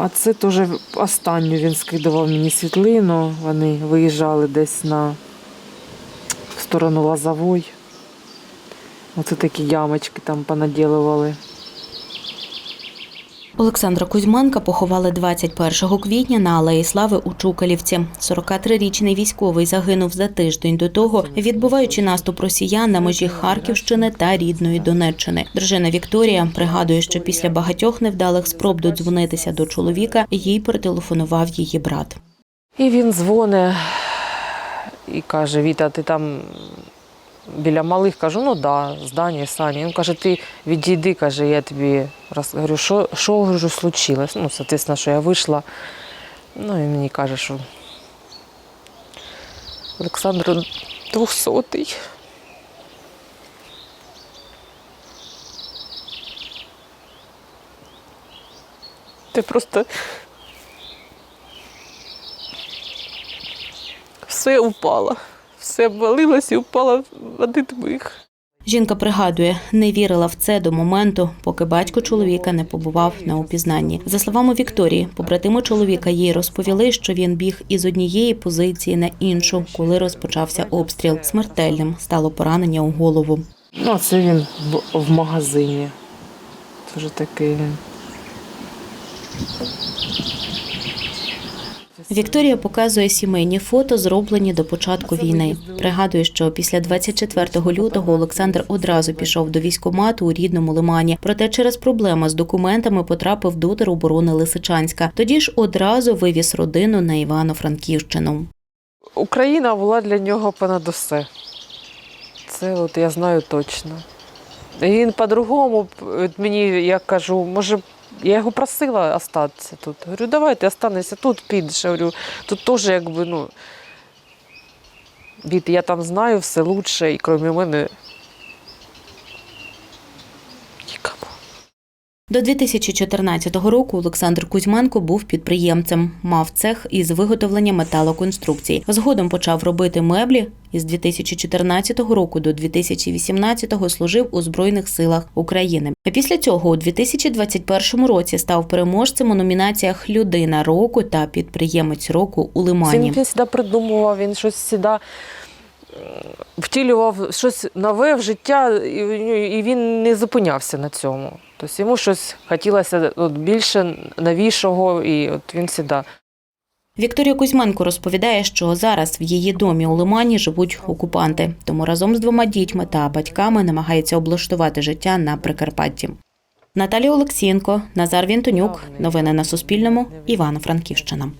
А це теж останню він скидував мені світлину. Вони виїжджали десь на сторону Лазовой. Оце такі ямочки там понаділували. Олександра Кузьменка поховали 21 квітня на Алеї Слави у Чукалівці. 43-річний військовий загинув за тиждень до того, відбуваючи наступ росіян на межі Харківщини та рідної Донеччини. Дружина Вікторія пригадує, що після багатьох невдалих спроб додзвонитися до чоловіка їй перетелефонував її брат. І він дзвонить і каже: Віта, ти там біля малих кажу, ну да, здання, Сані. Він каже, ти відійди, каже, я тобі роз... говорю, що, що случилось? Ну, соответственно, що я вийшла. Ну і мені каже, що Олександр двохсотий. Ти просто все упало. Все обвалилось і впало в один миг. Жінка пригадує, не вірила в це до моменту, поки батько чоловіка не побував на опізнанні. За словами Вікторії, побратими чоловіка їй розповіли, що він біг із однієї позиції на іншу, коли розпочався обстріл. Смертельним стало поранення у голову. Ну, це він в, в магазині. Це вже такий він. Вікторія показує сімейні фото, зроблені до початку війни. Пригадує, що після 24 лютого Олександр одразу пішов до військкомату у рідному лимані. Проте через проблеми з документами потрапив до тероборони Лисичанська. Тоді ж одразу вивіз родину на Івано-Франківщину. Україна була для нього понад усе. Це от я знаю точно. І він по-другому, мені я кажу, може, я його просила остатися тут. Говорю, давай ти останешся тут, підеш. Я Говорю, тут теж якби, ну. Від, я там знаю все лучше, і крім мене. До 2014 року Олександр Кузьменко був підприємцем. Мав цех із виготовлення металоконструкцій. Згодом почав робити меблі. Із 2014 року до 2018 служив у Збройних силах України. Після цього у 2021 році став переможцем у номінаціях Людина року та підприємець року у Лимані. Він, завжди придумував, він щось завжди втілював щось нове в життя, і, і він не зупинявся на цьому. Тобто йому щось хотілося от, більше новішого, і от він завжди. Вікторія Кузьменко розповідає, що зараз в її домі у Лимані живуть окупанти, тому разом з двома дітьми та батьками намагається облаштувати життя на Прикарпатті. Наталія Олексієнко, Назар Вінтонюк. Новини на Суспільному. Івано-Франківщина.